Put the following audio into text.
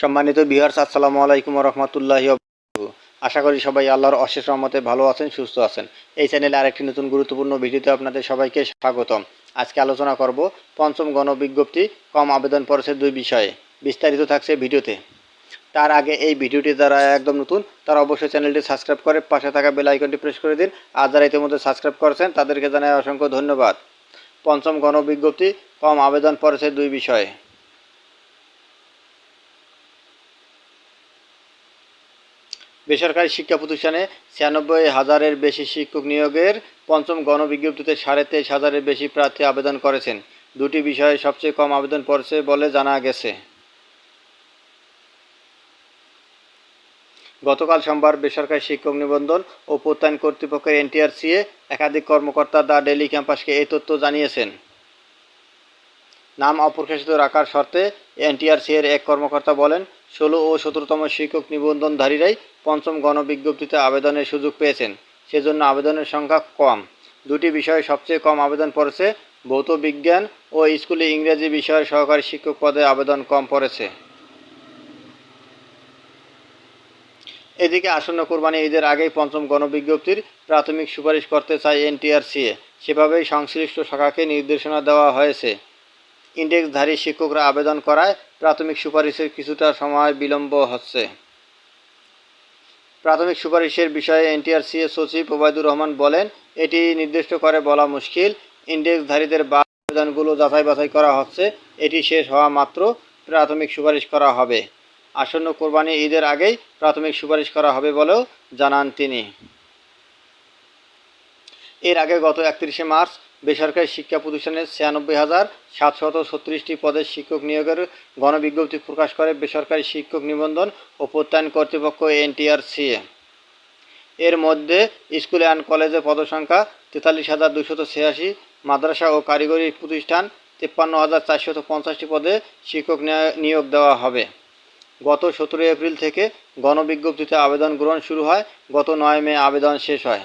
সম্মানিত বিহার, আসসালামু আলাইকুম রহমতুল্লাহ আশা করি সবাই আল্লাহর অশেষ রহমতে ভালো আছেন, সুস্থ আছেন। এই চ্যানেলে আরেকটি নতুন গুরুত্বপূর্ণ ভিডিওতে আপনাদের সবাইকে স্বাগতম। আজকে আলোচনা করব পঞ্চম গণবিজ্ঞপ্তি, কম আবেদন পড়েছে দুই বিষয়ে। বিস্তারিত থাকছে ভিডিওতে। তার আগে এই ভিডিওটি যারা একদম নতুন, তারা অবশ্যই চ্যানেলটি সাবস্ক্রাইব করে পাশে থাকা বেল আইকনটি প্রেস করে দিন। আর যারা ইতিমধ্যে সাবস্ক্রাইব করেছেন, তাদেরকে জানাই অসংখ্য ধন্যবাদ। পঞ্চম গণবিজ্ঞপ্তি, কম আবেদন পড়েছে দুই বিষয়ে। বেসরকারি শিক্ষা প্রতিষ্ঠানে ছিয়ানব্বই হাজারের বেশি শিক্ষক নিয়োগের পঞ্চম গণবিজ্ঞপ্তিতে সাড়ে তেইশ হাজারের বেশি প্রার্থী আবেদন করেছেন। দুটি বিষয়ে সবচেয়ে কম আবেদন পড়েছে বলে জানা গেছে। গতকাল সোমবার বেসরকারি শিক্ষক নিবন্ধন ও প্রত্যয়ন কর্তৃপক্ষের এনটিআরসিএ একাধিক কর্মকর্তা দ্য ডেলি ক্যাম্পাসকে এই তথ্য জানিয়েছেন। নাম অপ্রকাশিত রাখার শর্তে এনটিআরসি এর এক কর্মকর্তা বলেন ষোলো ও সতেরোতম শিক্ষক নিবন্ধনধারীরাই পঞ্চম গণবিজ্ঞপ্তিতে আবেদনের সুযোগ পেয়েছেন। সেজন্য আবেদনের সংখ্যা কম। দুটি বিষয়ে সবচেয়ে কম আবেদন পড়েছে, ভৌত বিজ্ঞান ও স্কুলে ইংরেজি বিষয়ের সহকারী শিক্ষক পদে আবেদন কম পড়েছে। এদিকে আসন্ন কোরবানি ঈদের আগেই পঞ্চম গণবিজ্ঞপ্তির প্রাথমিক সুপারিশ করতে চায় এনটিআরসিএ। সেভাবেই সংশ্লিষ্ট শাখাকে নির্দেশনা দেওয়া হয়েছে। ইন্ডেক্সধারী শিক্ষকরা আবেদন করায় প্রাথমিক সুপারিশের কিছুটা সময় বিলম্ব হচ্ছে। প্রাথমিক সুপারিশের বিষয়ে এনটিআরসি সচিব ওবায়দুর রহমান বলেন, এটি নির্দিষ্ট করে বলা মুশকিল। ইন্ডেক্সধারীদের বা আবেদনগুলো যাচাই বাছাই করা হচ্ছে। এটি শেষ হওয়া মাত্র প্রাথমিক সুপারিশ করা হবে। আসন্ন কোরবানি ঈদের আগেই প্রাথমিক সুপারিশ করা হবে বলেও জানান তিনি। এর আগে গত একত্রিশে মার্চ বেসরকারি শিক্ষা প্রতিষ্ঠানে ছিয়ানব্বই হাজার সাতশত ছত্রিশটি পদের শিক্ষক নিয়োগের গণবিজ্ঞপ্তি প্রকাশ করে বেসরকারি শিক্ষক নিবন্ধন ও প্রত্যয়ন কর্তৃপক্ষ এনটিআরসিএ এর মধ্যে স্কুল অ্যান্ড কলেজে পদসংখ্যা তেতাল্লিশ হাজার দুশত ছিয়াশি, মাদ্রাসা ও কারিগরি প্রতিষ্ঠান তেপ্পান্ন হাজার চারশত পঞ্চাশটি পদে শিক্ষক নিয়োগ দেওয়া হবে। গত সতেরোই এপ্রিল থেকে গণবিজ্ঞপ্তিতে আবেদন গ্রহণ শুরু হয়। গত নয় মে আবেদন শেষ হয়।